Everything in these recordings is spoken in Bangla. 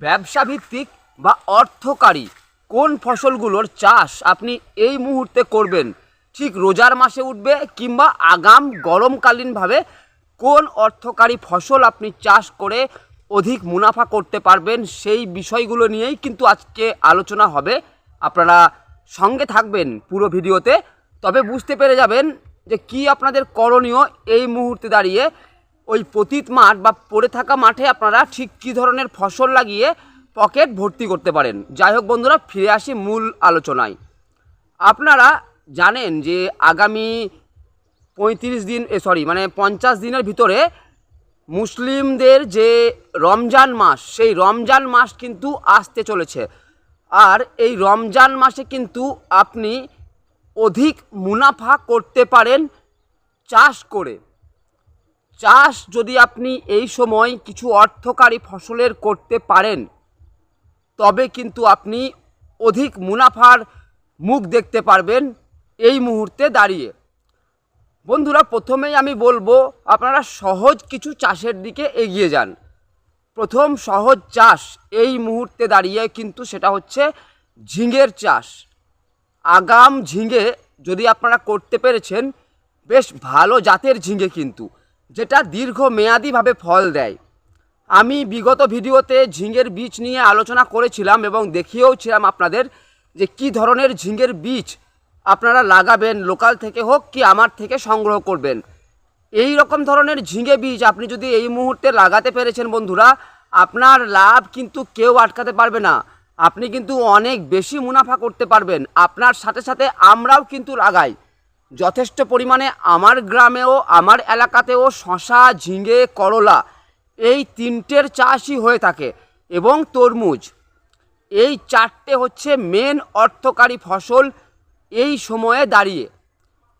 ব্যবসা ভিত্তিক বা অর্থকারী, কোন ফসলগুলোর চাষ আপনি এই মুহূর্তে করবেন? ঠিক রোজার মাসে উঠবে কিংবা আগাম গরমকালীনভাবে কোন অর্থকারী ফসল আপনি চাষ করে অধিক মুনাফা করতে পারবেন? সেই বিষয়গুলো নিয়েই কিন্তু আজকে আলোচনা হবে। আপনারা সঙ্গে থাকবেন পুরো ভিডিওতে। তবে বুঝতে পেরে যাবেন যে কি আপনাদের করণীয় এই মুহূর্তে দাঁড়িয়ে। ওই পতিত মাঠ বা পড়ে থাকা মাঠে আপনারা ঠিক কী ধরনের ফসল লাগিয়ে পকেট ভর্তি করতে পারেন? যাই হোক বন্ধুরা, ফিরে আসি মূল আলোচনায়। আপনারা জানেন যে আগামী পঁয়ত্রিশ দিন, এ সরি মানে পঞ্চাশ দিনের ভিতরে মুসলিমদের যে রমজান মাস, সেই রমজান মাস কিন্তু আসতে চলেছে। আর এই রমজান মাসে কিন্তু আপনি অধিক মুনাফা করতে পারেন চাষ করে। চাষ যদি আপনি এই সময় কিছু অর্থকারী ফসলের করতে পারেন, তবে কিন্তু আপনি অধিক মুনাফার মুখ দেখতে পারবেন এই মুহূর্তে দাঁড়িয়ে। বন্ধুরা, প্রথমেই আমি বলব, আপনারা সহজ কিছু চাষের দিকে এগিয়ে যান। প্রথম সহজ চাষ এই মুহূর্তে দাঁড়িয়ে কিন্তু সেটা হচ্ছে ঝিঙের চাষ। আগাম ঝিঙে যদি আপনারা করতে পেরেছেন, বেশ ভালো জাতের ঝিঙে কিন্তু। যেটা দীর্ঘ মেয়াদিভাবে ফল দেয়। আমি বিগত ভিডিওতে ঝিঙের বীজ নিয়ে আলোচনা করেছিলাম এবং দেখিয়েও ছিলাম আপনাদের যে কি ধরনের ঝিঙের বীজ আপনারা লাগাবেন, লোকাল থেকে হোক কি আমার থেকে সংগ্রহ করবেন। এই রকম ধরনের ঝিঙে বীজ আপনি যদি এই মুহূর্তে লাগাতে পেরেছেন বন্ধুরা, আপনার লাভ কিন্তু কেউ আটকাতে পারবে না। আপনি কিন্তু অনেক বেশি মুনাফা করতে পারবেন। আপনার সাথে সাথে আমরাও কিন্তু লাগাই। যথেষ্ট পরিমাণে আমার গ্রামেও, আমার এলাকাতেও শশা, ঝিঙে, করলা এই তিনটের চাষই হয়ে থাকে এবং তরমুজ। এই চারটে হচ্ছে মেন অর্থকারী ফসল এই সময়ে দাঁড়িয়ে।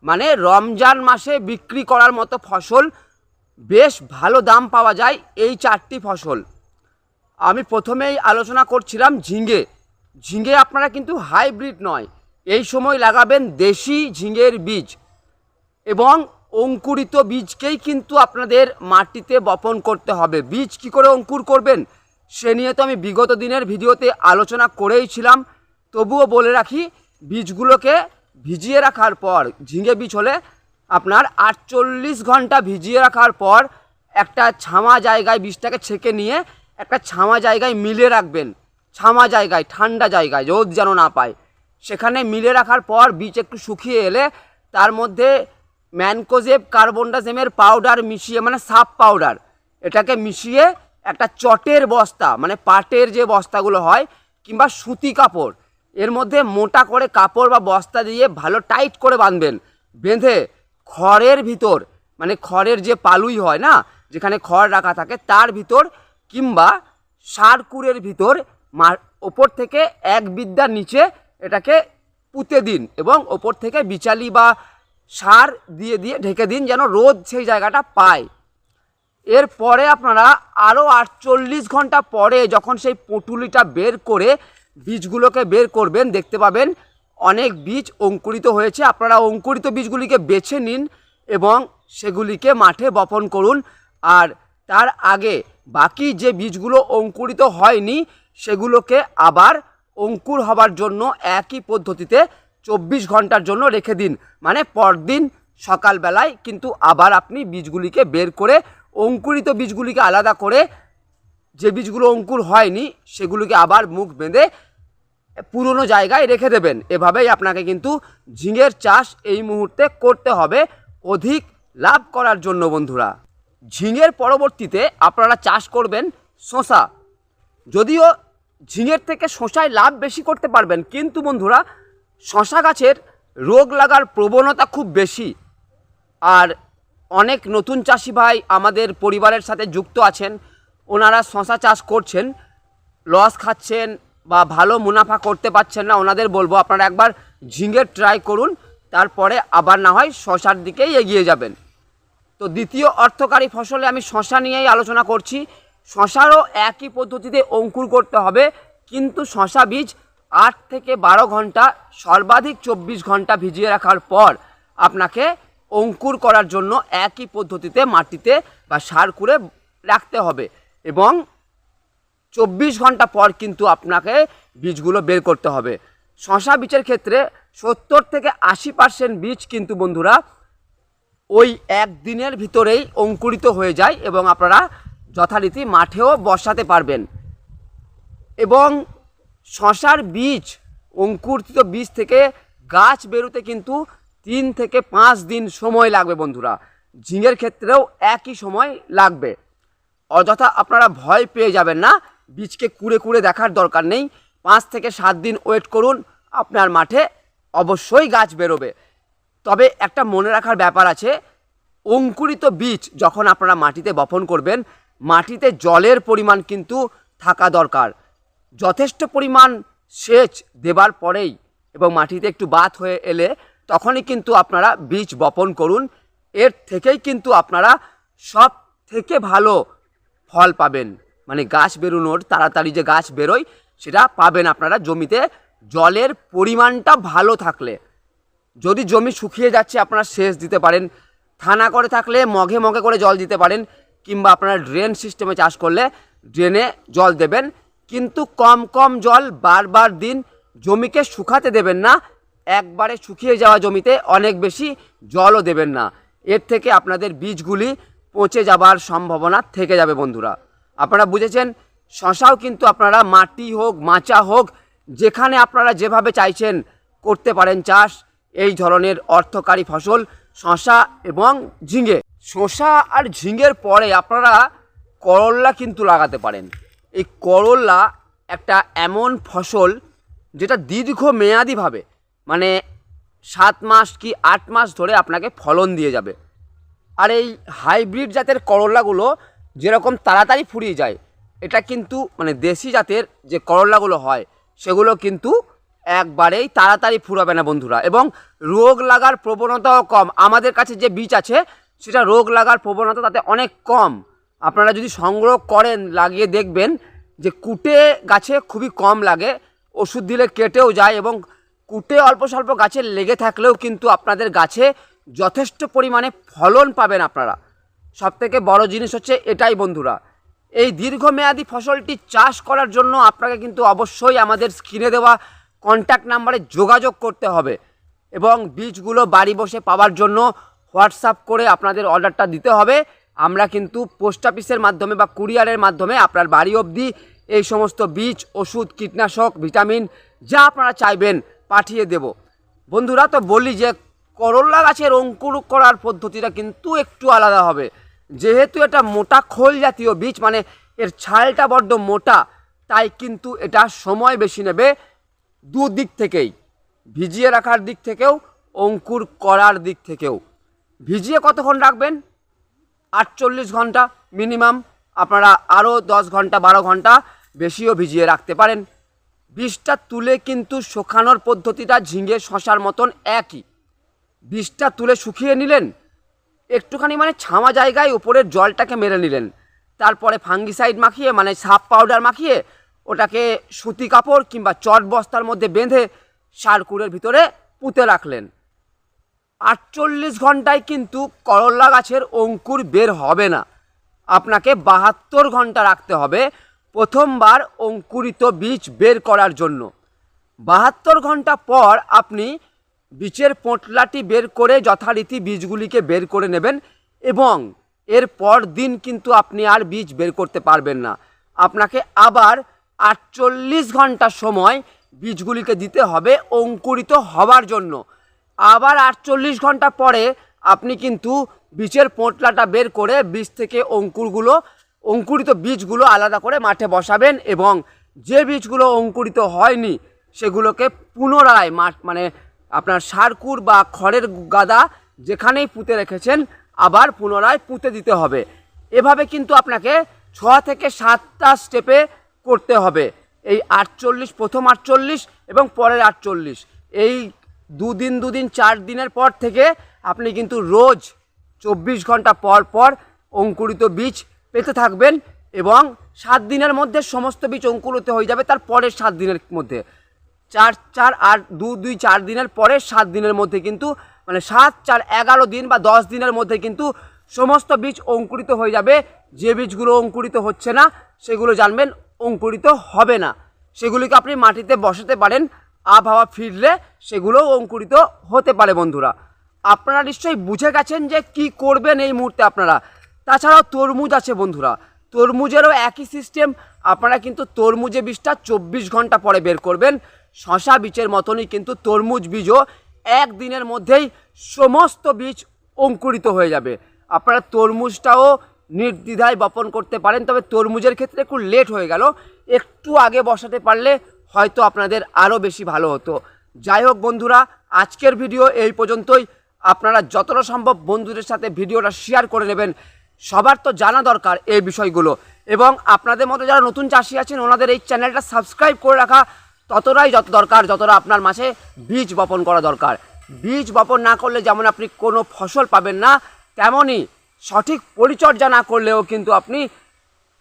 মানে রমজান মাসে বিক্রি করার মতো ফসল বেশ ভালো দাম পাওয়া যায় এই চারটি ফসল। আমি প্রথমেই আলোচনা করছিলাম ঝিঙে। ঝিঙে আপনারা কিন্তু হাইব্রিড নয়। এই সময় লাগাবেন দেশি ঝিঙের বীজ এবং অঙ্কুরিত বীজকেই কিন্তু আপনাদের মাটিতে বপন করতে হবে। বীজ কি করে অঙ্কুর করবেন? সে নিয়ে তো আমি বিগত দিনের ভিডিওতে আলোচনা করেই ছিলাম। তবুও বলে রাখি, বীজগুলোকে ভিজিয়ে রাখার পর, ঝিঙে বীজ হলে আপনার আটচল্লিশ ঘণ্টা ভিজিয়ে রাখার পর একটা ছামা জায়গায় বীজটাকে ছেঁকে নিয়ে একটা ছামা জায়গায় মিলে রাখবেন। ছামা জায়গায়, ঠান্ডা জায়গায়, রোদ যেন না পায়। সেখানে মিলে রাখার পর বীজ একটু শুকিয়ে এলে তার মধ্যে ম্যানকোজেব কার্বনডাজেমের পাউডার মিশিয়ে মানে সাপ পাউডার, এটাকে মিশিয়ে একটা চটের বস্তা মানে পাটের যে বস্তাগুলো হয়, কিংবা সুতি কাপড়, এর মধ্যে মোটা করে কাপড় বা বস্তা দিয়ে ভালো টাইট করে বাঁধবেন। বেঁধে খড়ের ভিতর মানে খড়ের যে পালুই হয় না, যেখানে খড় রাখা থাকে, তার ভিতর কিংবা সারকুড়ের ভিতর মার ওপর থেকে এক বিদ্যার নিচে এটাকে পুঁতে দিন এবং ওপর থেকে বিচালি বা সার দিয়ে দিয়ে ঢেকে দিন যেন রোদ সেই জায়গাটা পায়। এরপরে আপনারা আরও আটচল্লিশ ঘণ্টা পরে যখন সেই পটুলিটা বের করে বীজগুলোকে বের করবেন, দেখতে পাবেন অনেক বীজ অঙ্কুরিত হয়েছে। আপনারা অঙ্কুরিত বীজগুলিকে বেছে নিন এবং সেগুলিকে মাঠে বপন করুন। আর তার আগে বাকি যে বীজগুলো অঙ্কুরিত হয়নি, সেগুলোকে আবার অঙ্কুর হবার জন্য একই পদ্ধতিতে চব্বিশ ঘণ্টার জন্য রেখে দিন। মানে পরদিন সকালবেলায় কিন্তু আবার আপনি বীজগুলিকে বের করে অঙ্কুরিত বীজগুলিকে আলাদা করে যে বীজগুলো অঙ্কুর হয়নি সেগুলিকে আবার মুখ বেঁধে পুরনো জায়গায় রেখে দেবেন। এভাবেই আপনাকে কিন্তু ঝিঙের চাষ এই মুহূর্তে করতে হবে। অধিক লাভ করার জন্য বন্ধুরা। ঝিঙের পরবর্তীতে আপনারা চাষ করবেন শশা যদিও ঝিঙের থেকে শশায় লাভ বেশি করতে পারবেন। কিন্তু বন্ধুরা, শশা গাছের রোগ লাগার প্রবণতা খুব বেশি। আর অনেক নতুন চাষি ভাই আমাদের পরিবারের সাথে যুক্ত আছেন। ওনারা শশা চাষ করছেন, লস খাচ্ছেন বা ভালো মুনাফা করতে পারছেন না, ওনাদের বলব আপনারা একবার ঝিঙের ট্রাই করুন, তারপরে আবার না হয় শশার দিকেই এগিয়ে যাবেন। তো দ্বিতীয় অর্থকারী ফসলে আমি শশা নিয়েই আলোচনা করছি। শশারও একই পদ্ধতিতে অঙ্কুর করতে হবে, কিন্তু শশা বীজ আট থেকে বারো ঘণ্টা, সর্বাধিক চব্বিশ ঘণ্টা ভিজিয়ে রাখার পর আপনাকে অঙ্কুর করার জন্য একই পদ্ধতিতে মাটিতে বা সার করে রাখতে হবে এবং চব্বিশ ঘণ্টা পর কিন্তু আপনাকে বীজগুলো বের করতে হবে। শশা বীজের ক্ষেত্রে সত্তর থেকে আশি পার্সেন্ট বীজ কিন্তু বন্ধুরা ওই একদিনের ভিতরেই অঙ্কুরিত হয়ে যায় এবং আপনারা যথারীতি মাঠেও বসাতে পারবেন। এবং শশার বীজ, অঙ্কুরিত বীজ থেকে গাছ বেরোতে কিন্তু তিন থেকে পাঁচ দিন সময় লাগবে বন্ধুরা। ঝিঙের ক্ষেত্রেও একই সময় লাগবে। অযথা আপনারা ভয় পেয়ে যাবেন না, বীজকে কুড়ে কুড়ে দেখার দরকার নেই। পাঁচ থেকে সাত দিন ওয়েট করুন, আপনার মাঠে অবশ্যই গাছ বেরোবে। তবে একটা মনে রাখার ব্যাপার আছে, অঙ্কুরিত বীজ যখন আপনারা মাটিতে বপন করবেন মাটিতে জলের পরিমাণ কিন্তু থাকা দরকার। যথেষ্ট পরিমাণ সেচ দেবার পরেই এবং মাটিতে একটু বাত হয়ে এলে তখনই কিন্তু আপনারা বীজ বপন করুন। এর থেকেই কিন্তু আপনারা সব থেকে ভালো ফল পাবেন। মানে গাছ বেরোনোর তাড়াতাড়ি যে গাছ বেরোয়, সেটা পাবেন আপনারা জমিতে। জলের পরিমাণটা ভালো থাকলে, যদি জমি শুকিয়ে যাচ্ছে আপনারা সেচ দিতে পারেন। থানা করে থাকলে মগে মগে করে জল দিতে পারেন। কিংবা আপনারা ড্রেন সিস্টেমে চাষ করলে ড্রেনে জল দেবেন। কিন্তু কম কম জল বারবার দিন জমিকে শুকাতে দেবেন না, একবারে শুকিয়ে যাওয়া জমিতে অনেক বেশি জলও দেবেন না। এর থেকে আপনাদের বীজগুলি পচে যাবার সম্ভাবনা থেকে যাবে বন্ধুরা। আপনারা বুঝেছেন, শশাও কিন্তু আপনারা মাটি হোক, মাচা হোক, যেখানে আপনারা যেভাবে চাইছেন করতে পারেন চাষ। এই ধরনের অর্থকারী ফসল শশা এবং ঝিঙে। শশা আর ঝিঙের পরে আপনারা করল্লা কিন্তু লাগাতে পারেন। এই করল্লা একটা এমন ফসল যেটা দীর্ঘ মেয়াদিভাবে মানে সাত মাস কি আট মাস ধরে আপনাকে ফলন দিয়ে যাবে। আর এই হাইব্রিড জাতের করল্লাগুলো যেরকম তাড়াতাড়ি ফুরিয়ে যায়, এটা কিন্তু মানে দেশি জাতের যে করল্লাগুলো হয়, সেগুলো কিন্তু একবারেই তাড়াতাড়ি ফুরাবে না বন্ধুরা। এবং রোগ লাগার প্রবণতাও কম। আমাদের কাছে যে বীজ আছে সেটা রোগ লাগার প্রবণতা তাতে অনেক কম। আপনারা যদি সংগ্রহ করেন, লাগিয়ে দেখবেন যে কুটে গাছে খুবই কম লাগে। ওষুধ দিলে কেটেও যায় এবং কুটে অল্প স্বল্প গাছে লেগে থাকলেও কিন্তু আপনাদের গাছে যথেষ্ট পরিমাণে ফলন পাবেন আপনারা। সব থেকে বড় জিনিস হচ্ছে এটাই বন্ধুরা। এই দীর্ঘমেয়াদী ফসলটি চাষ করার জন্য আপনাকে কিন্তু অবশ্যই আমাদের স্ক্রিনে দেওয়া কন্ট্যাক্ট নাম্বারে যোগাযোগ করতে হবে এবং বীজগুলো বাড়ি বসে পাওয়ার জন্য হোয়াটসঅ্যাপ করে আপনাদের অর্ডারটা দিতে হবে। আমরা কিন্তু পোস্ট অফিসের মাধ্যমে বা কুরিয়ারের মাধ্যমে আপনার বাড়ি অবধি এই সমস্ত বীজ, ওষুধ, কীটনাশক, ভিটামিন যা আপনারা চাইবেন পাঠিয়ে দেব। বন্ধুরা, তো বলি যে করল্লা গাছের অঙ্কুর করার পদ্ধতিটা কিন্তু একটু আলাদা হবে। যেহেতু এটা মোটা খোল জাতীয় বীজ মানে এর ছালটা বড্ড মোটা, তাই কিন্তু এটা সময় বেশি নেবে দুদিক থেকেই, ভিজিয়ে রাখার দিক থেকেও, অঙ্কুর করার দিক থেকেও। ভিজিয়ে কতক্ষণ রাখবেন? আটচল্লিশ ঘণ্টা মিনিমাম। আপনারা আরও দশ ঘণ্টা, বারো ঘণ্টা বেশিও ভিজিয়ে রাখতে পারেন। বিষটা তুলে কিন্তু শুকানোর পদ্ধতিটা ঝিঙে, শশার মতন একই। বিষটা তুলে শুকিয়ে নিলেন, একটুখানি মানে ছামা জায়গায় উপরের জলটাকে মেরে নিলেন। তারপরে ফাঙ্গিসাইড মাখিয়ে মানে সাপ পাউডার মাখিয়ে, ওটাকে সুতি কাপড় কিংবা চট বস্তার মধ্যে বেঁধে সারকুড়ের ভিতরে পুঁতে রাখলেন। আটচল্লিশ ঘন্টায় কিন্তু করল্লা গাছের অঙ্কুর বের হবে না। আপনাকে বাহাত্তর ঘণ্টা রাখতে হবে প্রথমবার অঙ্কুরিত বীজ বের করার জন্য। বাহাত্তর ঘণ্টা পর আপনি বীজের পোঁটলাটি বের করে যথারীতি বীজগুলিকে বের করে নেবেন এবং এর পর দিন কিন্তু আপনি আর বীজ বের করতে পারবেন না। আপনাকে আবার আটচল্লিশ ঘণ্টা সময় বীজগুলিকে দিতে হবে অঙ্কুরিত হবার জন্য। আবার আটচল্লিশ ঘণ্টা পরে আপনি কিন্তু বীজের পোঁটলাটা বের করে বীজ থেকে অঙ্কুরগুলো, অঙ্কুরিত বীজগুলো আলাদা করে মাঠে বসাবেন এবং যে বীজগুলো অঙ্কুরিত হয়নি, সেগুলোকে পুনরায় মাঠ মানে আপনার সারকুর বা খড়ের গাদা যেখানেই পুঁতে রেখেছেন, আবার পুনরায় পুঁতে দিতে হবে। এভাবে কিন্তু আপনাকে ছ থেকে সাতটা স্টেপে করতে হবে। এই আটচল্লিশ, প্রথম আটচল্লিশ এবং পরের আটচল্লিশ। এই দুদিন দুদিন, চার দিনের পর থেকে আপনি কিন্তু রোজ চব্বিশ ঘণ্টা পর পর অঙ্কুরিত বীজ পেতে থাকবেন এবং সাত দিনের মধ্যে সমস্ত বীজ অঙ্কুরিত হয়ে যাবে তার পরের সাত দিনের মধ্যে। চার চার আর দু, দুই, চার দিনের পরে সাত দিনের মধ্যে কিন্তু মানে সাত, চার, এগারো দিন বা দশ দিনের মধ্যে কিন্তু সমস্ত বীজ অঙ্কুরিত হয়ে যাবে। যে বীজগুলো অঙ্কুরিত হচ্ছে না, সেগুলো জানবেন, অঙ্কুরিত হবে না। সেগুলিকে আপনি মাটিতে বসাতে পারেন। আবহাওয়া ফিরলে সেগুলোও অঙ্কুরিত হতে পারে বন্ধুরা। আপনারা নিশ্চয়ই বুঝে গেছেন যে কি করবেন এই মুহূর্তে আপনারা। তাছাড়াও তরমুজ আছে বন্ধুরা। তরমুজেরও একই সিস্টেম আপনারা কিন্তু তরমুজে বীজটা চব্বিশ ঘণ্টা পরে বের করবেন। শশা বীজের মতনই কিন্তু তরমুজ বীজও একদিনের মধ্যেই সমস্ত বীজ অঙ্কুরিত হয়ে যাবে। আপনারা তরমুজটাও নির্দ্বিধায় বপন করতে পারেন, তবে তরমুজের ক্ষেত্রে একটু লেট হয়ে গেল। একটু আগে বসাতে পারলে হয়তো আপনাদের আরও বেশি ভালো হতো। যাই হোক বন্ধুরা, আজকের ভিডিও এই পর্যন্তই। আপনারা যতটা সম্ভব বন্ধুদের সাথে ভিডিওটা শেয়ার করে নেবেন। সবার তো জানা দরকার এই বিষয়গুলো। এবং আপনাদের মতো যারা নতুন চাষি আছেন, ওনাদের এই চ্যানেলটা সাবস্ক্রাইব করে রাখা ততটাই যত দরকার, যতটা আপনার মাঝে বীজ বপন করা দরকার। বীজ বপন না করলে যেমন আপনি কোনো ফসল পাবেন না, তেমনই সঠিক পরিচর্যা না করলেও কিন্তু আপনি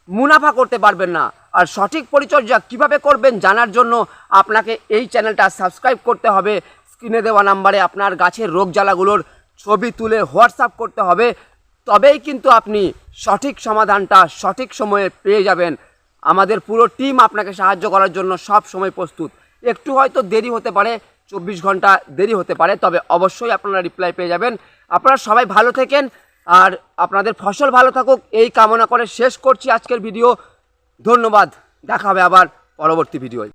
মুনাফা করতে পারবেন না। আর সঠিক পরিচর্যা কীভাবে করবেন জানার জন্য আপনাকে এই চ্যানেলটা সাবস্ক্রাইব করতে হবে। স্ক্রিনে দেওয়া নাম্বারে আপনার গাছের রোগ জ্বালাগুলোর ছবি তুলে হোয়াটসঅ্যাপ করতে হবে। তবেই কিন্তু আপনি সঠিক সমাধানটা সঠিক সময়ে পেয়ে যাবেন। আমাদের পুরো টিম আপনাকে সাহায্য করার জন্য সব সময় প্রস্তুত। একটু হয়তো দেরি হতে পারে, চব্বিশ ঘণ্টা দেরি হতে পারে, তবে অবশ্যই আপনারা রিপ্লাই পেয়ে যাবেন। আপনারা সবাই ভালো থেকেন আর আপনাদের ফসল ভালো থাকুক, এই কামনা করে শেষ করছি আজকের ভিডিও। ধন্যবাদ, দেখা হবে আবার পরবর্তী ভিডিওয়।